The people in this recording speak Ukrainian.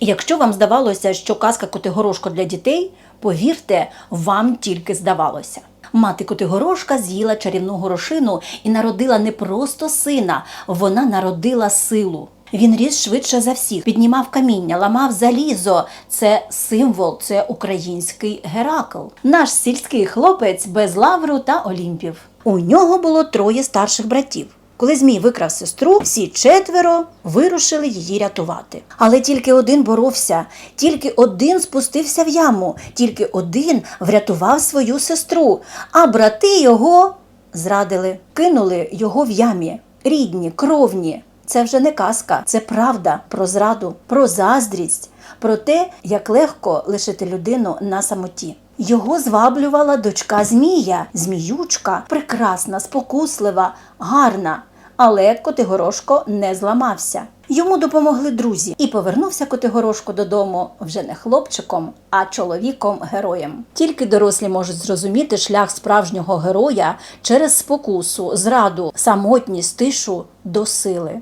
Якщо вам здавалося, що казка Котигорошко для дітей, повірте, вам тільки здавалося. Мати Котигорошка з'їла чарівну горошину і народила не просто сина, вона народила силу. Він ріс швидше за всіх, піднімав каміння, ламав залізо. Це символ, це український Геракл. Наш сільський хлопець без лавру та олімпів. У нього було троє старших братів. Коли Змій викрав сестру, всі четверо вирушили її рятувати. Але тільки один боровся, тільки один спустився в яму, тільки один врятував свою сестру, а брати його зрадили, кинули його в ямі. Рідні, кровні. Це вже не казка, це правда про зраду, про заздрість, про те, як легко лишити людину на самоті. Його зваблювала дочка Змія, зміючка, прекрасна, спокуслива, гарна. Але Котигорошко не зламався. Йому допомогли друзі, і повернувся Котигорошко додому вже не хлопчиком, а чоловіком-героєм. Тільки дорослі можуть зрозуміти шлях справжнього героя через спокусу, зраду, самотність, тишу до сили.